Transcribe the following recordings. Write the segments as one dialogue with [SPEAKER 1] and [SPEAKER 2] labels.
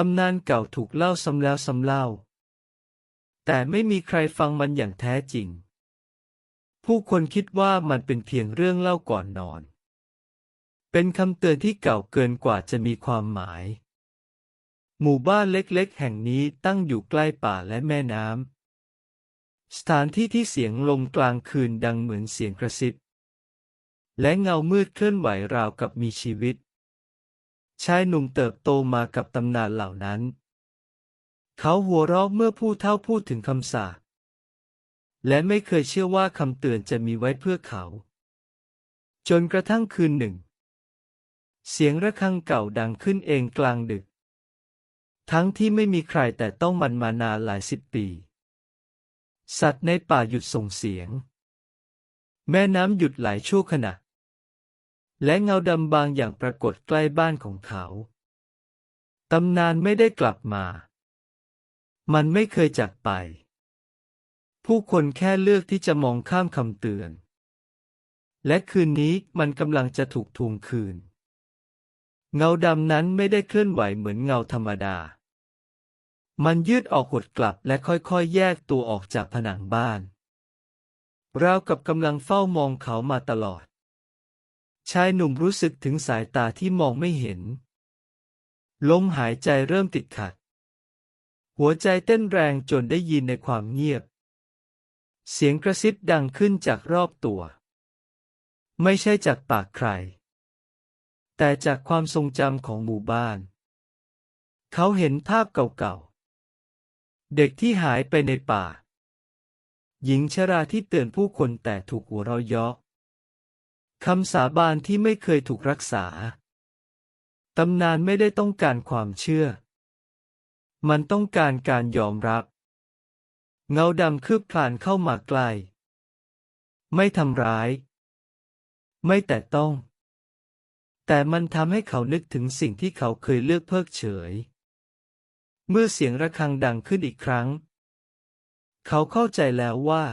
[SPEAKER 1] ตำนานเก่าถูกเล่าซ้ำแล้วซ้ำเล่า แต่ไม่มีใครฟังมันอย่างแท้จริง ผู้คนคิดว่ามันเป็นเพียงเรื่องเล่าก่อนนอน เป็นคำเตือนที่เก่าเกินกว่าจะมีความหมาย หมู่บ้านเล็กๆ แห่งนี้ตั้งอยู่ใกล้ป่าและแม่น้ำ สถานที่ที่เสียงลมกลางคืนดังเหมือนเสียงกระซิบ และเงามืดเคลื่อนไหวราวกับมีชีวิต ชายหนุ่มเติบโตมากับตำนานเหล่านั้น เขาหัวเราะเมื่อผู้เฒ่าพูดถึงคำสาปและไม่เคยเชื่อว่าคำเตือนจะมีไว้เพื่อเขา จนกระทั่งคืนหนึ่ง เสียงระฆังเก่าดังขึ้นเองกลางดึก ทั้งที่ไม่มีใครแต่ต้องมันมานานหลายสิบปี สัตว์ในป่าหยุดส่งเสียง แม่น้ำหยุดไหลชั่วขณะ และเงาดำบางอย่างปรากฏใกล้บ้านของเขา ตำนานไม่ได้กลับมา มันไม่เคยจากไป ผู้คนแค่เลือกที่จะมองข้ามคำเตือน และคืนนี้มันกำลังจะถูกทวงคืน เงาดำนั้นไม่ได้เคลื่อนไหวเหมือนเงาธรรมดา มันยืดออกหดกลับและค่อยๆ แยกตัวออกจากผนังบ้าน ราวกับกำลังเฝ้ามองเขามาตลอด ชายหนุ่มรู้สึกถึงสายตาที่มองไม่เห็น ลมหายใจเริ่มติดขัด หัวใจเต้นแรงจนได้ยินในความเงียบ เสียงกระซิบดังขึ้นจากรอบตัว ไม่ใช่จากปากใคร แต่จากความทรงจำของหมู่บ้าน เขาเห็นภาพเก่าๆ เด็กที่หายไปในป่า หญิงชราที่เตือนผู้คนแต่ถูกหัวเราะเยาะ คำสาบานที่ไม่เคยถูกรักษา ตำนานไม่ได้ต้องการความเชื่อ มันต้องการการยอมรับ เงาดำคืบคลานเข้ามาใกล้ ไม่ทำร้าย ไม่แต่ต้อง แต่มันทำให้เขานึกถึงสิ่งที่เขาเคยเลือกเพิกเฉย เมื่อเสียงระฆังดังขึ้นอีกครั้ง เขาเข้าใจแล้วว่า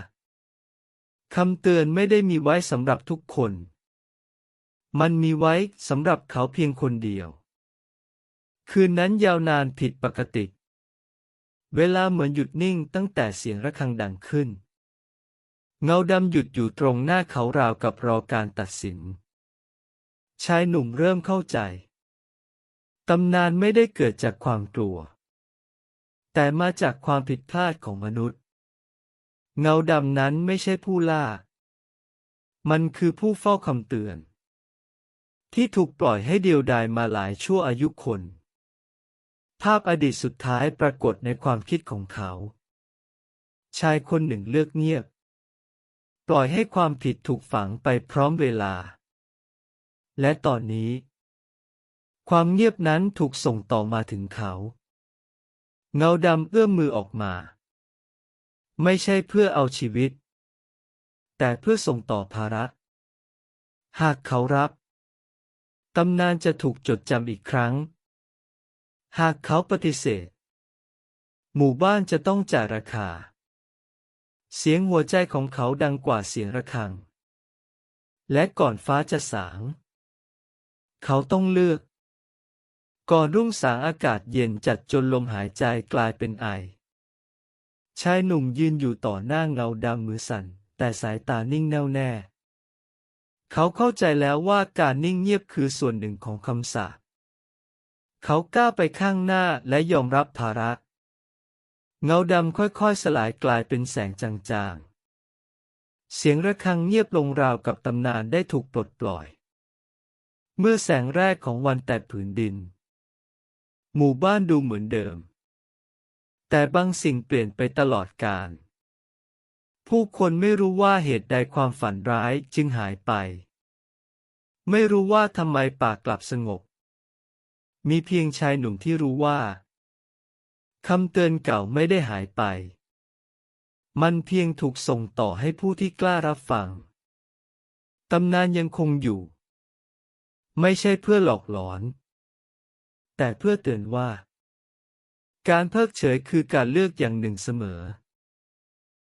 [SPEAKER 1] คำเตือนไม่ได้มีไว้สำหรับทุกคน มันมีไว้สำหรับเขาเพียงคนเดียว คืนนั้นยาวนานผิดปกติ เวลาเหมือนหยุดนิ่งตั้งแต่เสียงระฆังดังขึ้น เงาดำหยุดอยู่ตรงหน้าเขาราวกับรอการตัดสิน ชายหนุ่มเริ่มเข้าใจ ตำนานไม่ได้เกิดจากความกลัว แต่มาจากความผิดพลาดของมนุษย์ เงาดำนั้นไม่ใช่ผู้ล่า มันคือผู้เฝ้าคำเตือน ที่ถูกปล่อยให้เดียวดายมาหลายชั่วอายุคน ภาพอดีตสุดท้ายปรากฏในความคิดของเขา ชายคนหนึ่งเลือกเงียบ ปล่อยให้ความผิดถูกฝังไปพร้อมเวลา และตอนนี้ ความเงียบนั้นถูกส่งต่อมาถึงเขา เงาดำเอื้อมมือออกมา ไม่ใช่เพื่อเอาชีวิต แต่เพื่อส่งต่อภาระ หากเขารับ ตำนานจะถูกจดจำอีกครั้ง หากเขาปฏิเสธ หมู่บ้านจะต้องจ่ายราคา เสียงหัวใจของเขาดังกว่าเสียงระฆัง และก่อนฟ้าจะสาง เขาต้องเลือก ก่อนรุ่งสางอากาศเย็นจัดจนลมหายใจกลายเป็นไอ ชายหนุ่มยืนอยู่ต่อหน้าเงาดำมือสั่น แต่สายตานิ่งแน่วแน่ เขาเข้าใจแล้วว่าการนิ่งเงียบคือส่วนหนึ่งของคำสาปเขาก้าวไปข้างหน้าและยอมรับภาระ เงาดำค่อยๆสลายกลายเป็นแสงจางๆ เสียงระฆังเงียบลงราวกับตำนานได้ถูกปลดปล่อย เมื่อแสงแรกของวันแตะผืนดิน หมู่บ้านดูเหมือนเดิม แต่บางสิ่งเปลี่ยนไปตลอดกาลผู้คนไม่รู้ว่าเหตุใดความฝันร้ายจึงหายไป ไม่รู้ว่าทำไมป่ากลับสงบ มีเพียงชายหนุ่มที่รู้ว่าคำเตือนเก่าไม่ได้หายไป มันเพียงถูกส่งต่อให้ผู้ที่กล้ารับฟัง ตำนานยังคงอยู่ ไม่ใช่เพื่อหลอกหลอน แต่เพื่อเตือนว่า การเพิกเฉยคือการเลือกอย่างหนึ่งเสมอ